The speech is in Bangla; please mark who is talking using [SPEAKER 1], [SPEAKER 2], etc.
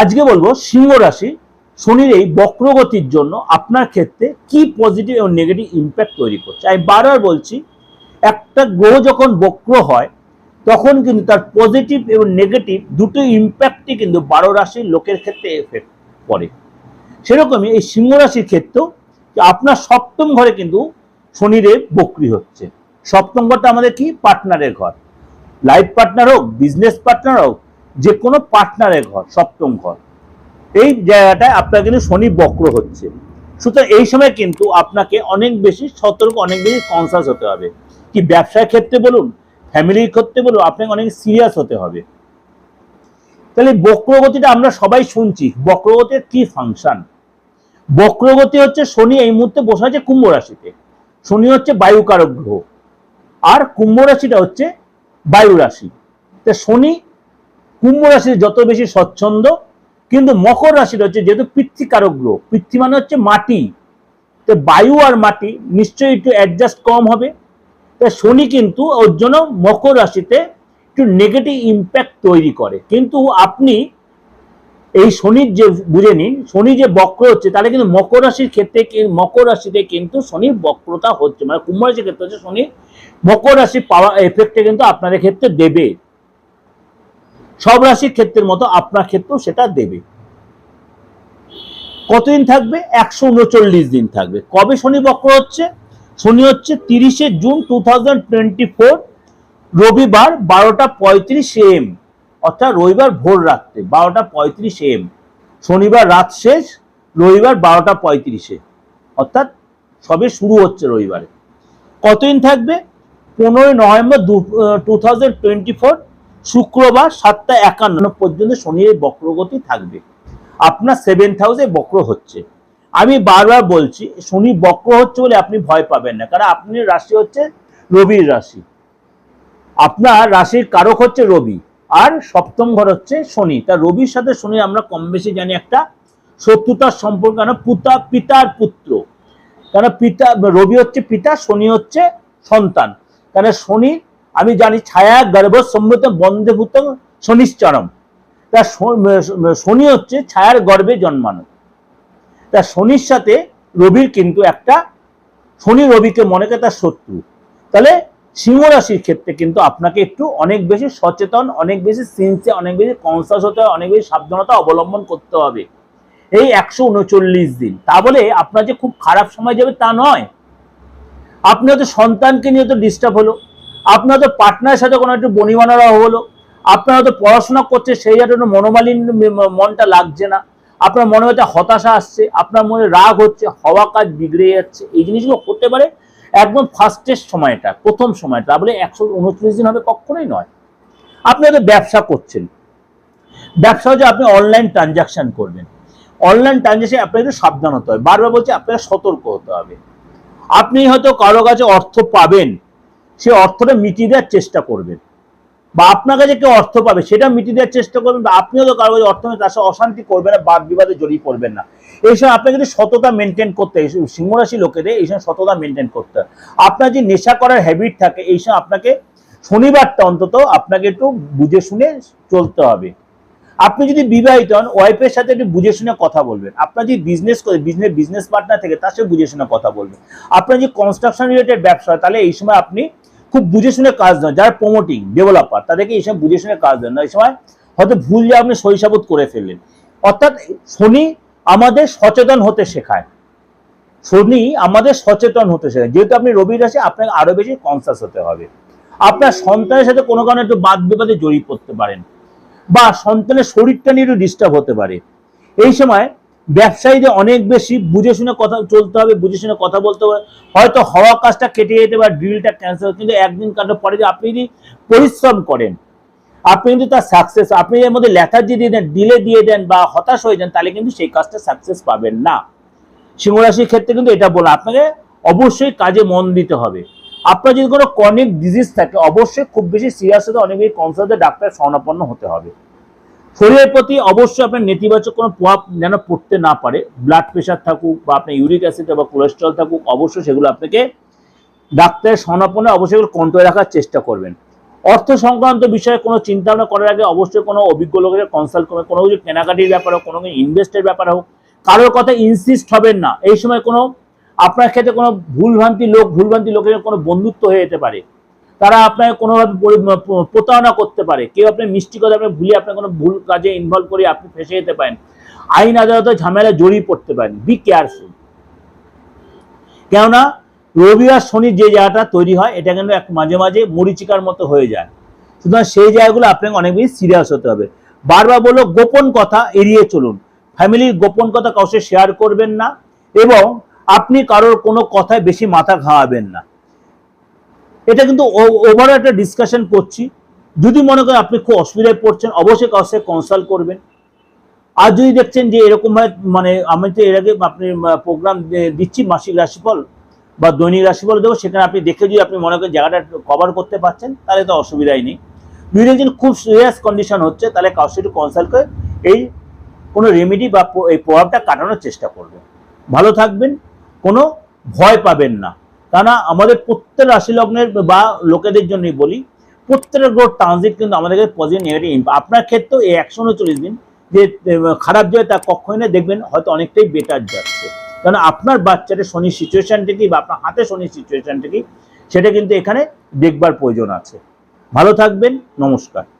[SPEAKER 1] আজকে বলব সিংহ রাশি, শনির এই বক্রগতির জন্য আপনার ক্ষেত্রে কি পজিটিভ এবং নেগেটিভ ইম্প্যাক্ট তৈরি করছে? আমি বারবার বলছি, একটা গ্রহ যখন বক্র হয়, তখন কিন্তু তার পজিটিভ এবং নেগেটিভ দুটো ইম্প্যাক্টই কিন্তু বারো রাশির লোকের ক্ষেত্রে এফেক্ট পড়ে সেরকমই এই সিংহ রাশির ক্ষেত্রেও আপনার সপ্তম ঘরে কিন্তু শনিদেব বক্রি হচ্ছে। সপ্তম ঘরটা আমাদের কি? পার্টনারের ঘর। লাইফ পার্টনার হোক বিজনেস পার্টনার হোক যে কোনো পার্টনারের ঘর, সপ্তম ঘর। এই জায়গাটায় আপনার কিন্তু শনি বক্র হচ্ছে। সুতরাং এই সময় কিন্তু আপনাকে অনেক বেশি সতর্ক, অনেক বেশি কনসাস হতে হবে। কি ব্যবসার ক্ষেত্রে বলুন ফ্যামিলির ক্ষেত্রে বলুন, আপনাকে অনেক সিরিয়াস হতে হবে। তাহলে বক্রগতিটা আমরা সবাই শুনছি বক্রগতির কি ফাংশন বক্রগতি হচ্ছে শনি এই মুহূর্তে বসে আছে কুম্ভ রাশিতে। শনি হচ্ছে বায়ুকারক গ্রহ। আর কুম্ভ রাশিটা হচ্ছে বায়ু রাশি। তা শনি কুম্ভ রাশির যত বেশি স্বচ্ছন্দ, কিন্তু মকর রাশির হচ্ছে যেহেতু পৃথ্বীকারক গ্রহ পৃথ্বী মানে হচ্ছে মাটি। তো বায়ু আর মাটি নিশ্চয়ই একটু অ্যাডজাস্ট কম হবে। তা শনি কিন্তু ওর জন্য মকর রাশিতে একটু নেগেটিভ ইম্প্যাক্ট তৈরি করে। কিন্তু আপনি এই শনির যে বুঝে নিন, শনি যে বক্র হচ্ছে, তাহলে কিন্তু মকর রাশির ক্ষেত্রে মকর রাশিতে কিন্তু শনির বক্রতা হচ্ছে। মানে কুম্ভ রাশির ক্ষেত্রে হচ্ছে শনি মকর রাশির পাওয়া এফেক্টে কিন্তু আপনাদের ক্ষেত্রে দেবে। সব রাশির ক্ষেত্রের মতো আপনার ক্ষেত্রেও সেটা দেবে। কতদিন থাকবে? একশো উনচল্লিশ দিন থাকবে। কবে শনি বক্র হচ্ছে? শনি হচ্ছে তিরিশে জুন টু রবিবার বারোটা পঁয়ত্রিশ এম, অর্থাৎ রবিবার ভোর রাত্রে বারোটা পঁয়ত্রিশ এম, শনিবার রাত শেষ, রবিবার বারোটা পঁয়ত্রিশে অর্থাৎ সবে শুরু হচ্ছে রবিবারে। কতদিন থাকবে? পনেরোই নভেম্বর দু টু থাউজেন্ড টোয়েন্টি ফোর শুক্রবার সাতটা একান্ন পর্যন্ত শনির বক্রগতি থাকবে। আপনার সেভেন্থ হাউসে বক্র হচ্ছে। আমি বারবার বলছি, শনি বক্র হচ্ছে বলে আপনি ভয় পাবেন না, কারণ আপনার রাশি হচ্ছে রবির রাশি। আপনার রাশির কারক হচ্ছে রবি, আর সপ্তম ঘর হচ্ছে শনি। তা রবির সাথে শনি আমরা কম বেশি জানি একটা শত্রুতার সম্পর্ক কেন পুতা, পিতার পুত্র। কেন পিতা, রবি হচ্ছে পিতা, শনি হচ্ছে সন্তান। কেন শনি আমি জানি ছায়া গর্ভ সম্মত বন্দে ভূত শনিশ্চরম তা শনি হচ্ছে ছায়ার গর্ভে জন্মানো। তা শনির সাথে রবির কিন্তু একটা, শনি রবিকে মনে করে তার শত্রু। তাহলে সিংহ রাশির ক্ষেত্রে কিন্তু আপনাকে একটু অনেক বেশি সচেতন, অনেক বেশি সিনসে অনেক বেশি কনসাস হতে হবে, অনেক বেশি সাবধানতা অবলম্বন করতে হবে। এই একশো উনচল্লিশ দিন। তা বলে আপনার যে খুব খারাপ সময় যাবে তা নয়। আপনি হয়তো সন্তানকে নিয়ে তো ডিস্টার্ব হলো। আপনার হয়তো পার্টনারের সাথে কোনো একটু বনিমানারা হলো, আপনার হয়তো পড়াশোনা করছে সেই জন্য মনোমালিন্য ম- মনটা লাগছে না। আপনার মনে হচ্ছে হতাশা আসছে, আপনার মনে রাগ হচ্ছে, হওয়া কাজ বিগড়ে যাচ্ছে, এই জিনিসগুলো হতে পারে একদম ফার্স্টের সময়টা, প্রথম সময়টা বলে একশো উনত্রিশ দিন হবে কখনোই নয়। আপনি হয়তো ব্যবসা করছেন, ব্যবসা হচ্ছে আপনি অনলাইন ট্রানজাকশন করবেন। অনলাইন ট্রানজাকশন একটু সাবধান হতে হবে, বারবার বলছি আপনাকে সতর্ক হতে হবে। আপনি হয়তো কারও কাছে অর্থ পাবেন সে অর্থটা মিটিয়ে দেওয়ার চেষ্টা করবেন। বা আপনার কাছে কেউ অর্থ পাবে, সেটা মিটিয়ে দেওয়ার চেষ্টা করবেন বা আপনিও তো কারও অর্থ তার সাথে অশান্তি করবেন না বাদ বিবাদে জড়িয়ে পড়বেন না। এই সময় আপনাকে যদি সততা মেনটেন করতে হয় সিংহরাশি লোকেদের এই সময় সততা মেনটেন করতে হয়। আপনার যে নেশা করার হ্যাবিট থাকে, এই সময় আপনাকে শনিবারটা অন্তত আপনাকে একটু বুঝে শুনে চলতে হবে। আপনি যদি বিবাহিত হন ওয়াইফের সাথে একটু বুঝে শুনে কথা বলবেন। আপনার যদি বিজনেস করে বিজনেস বিজনেস পার্টনার থেকে তার সাথে বুঝে শুনে কথা বলবেন। আপনার যে কনস্ট্রাকশন রিলেটেড ব্যবসা হয়, তাহলে এই সময় আপনি খুব বুঝে শুনে কাজ দেন। যারা প্রমোটিং ডেভেলপার তাদেরকে এই সময় বুঝে শুনে কাজ দেন না। এই সময় হয়তো ভুল যে আপনি শৈশাবোধ করে ফেললেন। অর্থাৎ শনি আমাদের সচেতন হতে শেখায়। শনি আমাদের সচেতন হতে শেখায়। যেহেতু আপনি রবি রাশি আপনাকে আরও বেশি কনসাস হতে হবে। আপনার সন্তানের সাথে কোনো কারণে একটু বাদ বিবাদে জড়িয়ে পড়তে পারেন। বা সন্তানের শরীরটা নিয়ে একটু ডিস্টার্ব হতে পারে। এই সময় ব্যবসায়ীদের অনেক বেশি বুঝে শুনে কথা চলতে হবে, বুঝে শুনে কথা বলতে হবে। হয়তো হওয়া কাজটা কেটে যেতে পারে ড্রিলটা ক্যান্সেল কিন্তু একদিন কাটার পরে যে আপনি যদি পরিশ্রম করেন, আপনি কিন্তু তার সাকসেস আপনি এর মধ্যে লেথার্জি দিয়ে দেন ডিলে দিয়ে দেন বা হতাশ হয়ে যান, তাহলে কিন্তু সেই কাজটা সাকসেস পাবেন না। সিংহরাশির ক্ষেত্রে কিন্তু এটা বলা আপনাকে অবশ্যই কাজে মন দিতে হবে। আপনার যদি কোনো কনিক ডিজিজ থাকে, অবশ্যই খুব বেশি সিরিয়াস হতে, অনেক বেশি কনসার্টে ডাক্তার শরণাপন্ন হতে হবে। শরীরের প্রতি অবশ্যই আপনার নেতিবাচক কোনো প্রভাব যেন পড়তে না পারে ব্লাড প্রেশার থাকুক বা আপনার ইউরিক অ্যাসিড বা কোলেস্ট্রল থাকুক, অবশ্যই সেগুলো আপনাকে ডাক্তারের শরণাপন্ন অবশ্যই এগুলো কন্ট্রোলে রাখার চেষ্টা করবেন। অর্থ সংক্রান্ত বিষয়ে কোনো চিন্তা ভাবনা করার আগে অবশ্যই কোনো অভিজ্ঞ লোকের কনসাল্ট করবে কোনো কিছু কেনাকাটির ব্যাপারে হোক, কোনো ইনভেস্টের ব্যাপারে হোক, কারোর কথা ইনসিস্ট হবেন না। এই সময় কোনো আপনার ক্ষেত্রে কোনো ভুলভ্রান্তি লোক, ভুলভ্রান্তি লোকের কোনো বন্ধুত্ব হয়ে যেতে পারে। তারা আপনাকে কোনোভাবে প্রতারণা করতে পারে। কেউ আপনার মিষ্টি কথা আপনি ভুলে আপনার কোনো ভুল কাজে ইনভলভ করে আপনি ফেসে যেতে পারেন। আইন আদালতে ঝামেলা জড়িয়ে পড়তে পারেন। বি কেয়ারফুল কেননা, রবি আর শনির যে জায়গাটা তৈরি হয়, এটা কিন্তু এক মাঝে মাঝে মরিচিকার মতো হয়ে যায়। সুতরাং সেই জায়গাগুলো আপনাকে অনেক বেশি সিরিয়াস হতে হবে। বারবার বলো গোপন কথা এড়িয়ে চলুন। ফ্যামিলির গোপন কথা কাউকে শেয়ার করবেন না এবং আপনি কারোর কোনো কথায় বেশি মাথা ঘামাবেন না। এটা কিন্তু ওভার একটা ডিসকাশন করছি। যদি মনে করেন আপনি খুব অসুবিধায় পড়ছেন, অবশ্যই সাথে কনসাল্ট করবেন। আর যদি দেখছেন যে এরকম ভাবে মানে আমি তো এর আগে আপনি প্রোগ্রাম দিচ্ছি মাসিক রাশিফল বা দৈনিক রাশিফল দেবো, সেখানে আপনি দেখে যদি আপনি মনে করেন জায়গাটা কভার করতে পারছেন, তাহলে তো অসুবিধাই নেই। যদি দেখছেন খুব সিরিয়াস কন্ডিশন হচ্ছে, তাহলে কারোর সাথে কনসাল্ট করে এই কোনো রেমেডি বা এই প্রভাবটা কাটানোর চেষ্টা করবেন। ভালো থাকবেন, কোনো ভয় পাবেন না। কেননা আমাদের প্রত্যেক রাশি লগ্নের বা লোকেদের জন্যই বলি, প্রত্যেকের গ্রোথ ট্রানজিট কিন্তু আমাদেরকে পজিটিভ নেগেটিভ আপনার ক্ষেত্রেও এই একশো উনচল্লিশ দিন যে খারাপ যায় তা কখনোই না দেখবেন হয়তো অনেকটাই বেটার যাচ্ছে। কারণ আপনার বাচ্চাটা শনির সিচুয়েশন কি বা আপনার হাতে শনির সিচুয়েশন কি সেটা কিন্তু এখানে দেখবার প্রয়োজন আছে। ভালো থাকবেন, নমস্কার।